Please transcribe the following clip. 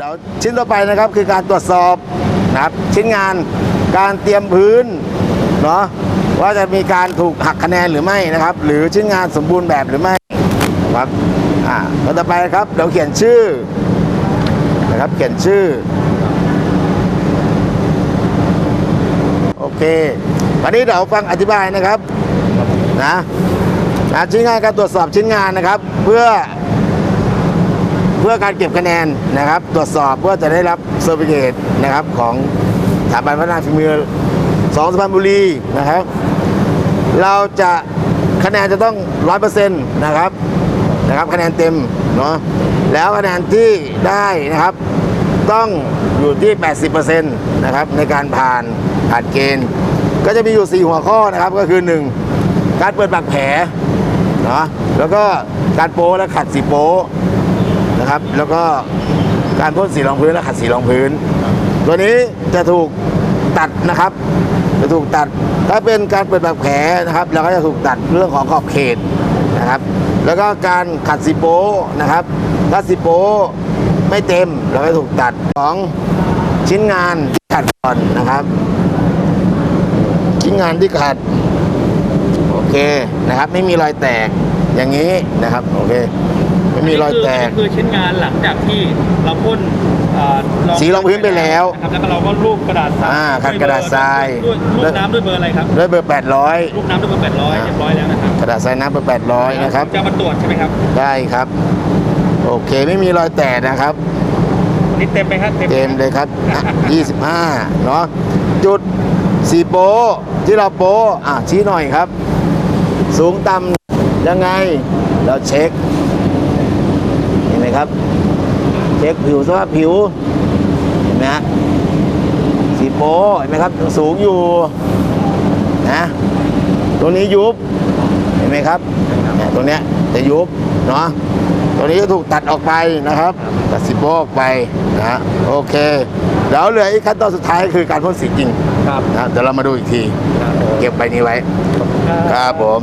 เดี๋ยวชิ้นต่อไปนะครับคือการตรวจสอบนะครับชิ้นงานการเตรียมพื้นเนาะว่าจะมีการถูกหักคะแนนหรือไม่นะครับ หรือชิ้นงานสมบูรณ์แบบหรือไม่ครับอ่าต่อไปครับเดี๋ยวเขียนชื่อนะครับเขียนชื่อโอเควันนี้เดี๋ยวฟังอธิบายนะครับนะนะชิ้นงานการตรวจสอบชิ้นงานนะครับ เพื่อ เพื่อการเก็บคะแนนนะครับ ตรวจสอบเพื่อจะได้รับเซอร์ติฟิเคตนะครับของสถาบันพัฒนาฝีมือสองสุพรรณบุรีนะครับ เราจะคะแนนจะต้องร้อยเปอร์เซ็นต์นะครับนะครับ คะแนนเต็มเนาะแล้วคะแนนที่ได้นะครับ ต้องอยู่ที่ 80%นะครับในการผ่านผ่านเกณฑ์ ก็จะมีอยู่ 4 หัวข้อนะครับก็คือ 1 การเปิดปากแผลเนาะแล้วก็การโป้และขัดสีโป้ นะครับ แล้วก็การพ่นสีรองพื้นและขัดสีรองพื้น ตัวนี้จะถูกตัดนะครับ จะถูกตัดถ้าเป็นการเปิดแบบแผลนะครับเราก็จะถูกตัดเรื่องของขอบเขตนะครับ แล้วก็การขัดสีโป้นะครับ ถ้าสีโป้ไม่เต็มเราก็ถูกตัดของชิ้นงานที่ขัดก่อนนะครับ ชิ้นงานที่ขัดโอเคนะครับ ไม่มีรอยแตกอย่างนี้นะครับ โอเค ไม่มีรอยแตกนนี้คือชิ้นงานหลังจากที่เราพ่นเอ่อสีรองพื้นไปแล้ว นะครับแล้วก็เราก็รูปกระดาษทรายอ่าขัดกระดาษทรายด้วยรูปน้ำด้วยเบอร์อะไรครับด้วยเบอร์รูปน้ำด้วยเบอร์แปดร้อยอ่าเรียบร้อยแล้วนะครับ800กระดาษทรายน้ำเบอร์ 800 นะครับ จะมาตรวจใช่ไหมครับได้ครับ โอเคไม่มีรอยแตกนะครับ วันนี้เต็มไหมครับเต็มเลยครับอะ25 เนาะจุดสีโป้ที่เราโป้อะชี้หน่อยครับ สูงต่ำยังไง เราเช็ค เห็นไหมครับ เช็คผิวสภาพผิว เห็นไหมฮะสีโป้เห็นไหมครับสูงอยู่นะตรงนี้ยุบเห็นไหมครับเนี่ยตรงเนี้ยจะยุบเนาะตรงนี้จะถูกตัดออกไปนะครับตัดสีโป้ออกไปนะฮะโอเคเดี๋ยวเหลืออีกขั้นตอนสุดท้ายคือการพ่นสีจริงครับนะเดี๋ยวเรามาดูอีกที เก็บใบนี้ไว้ ครับผม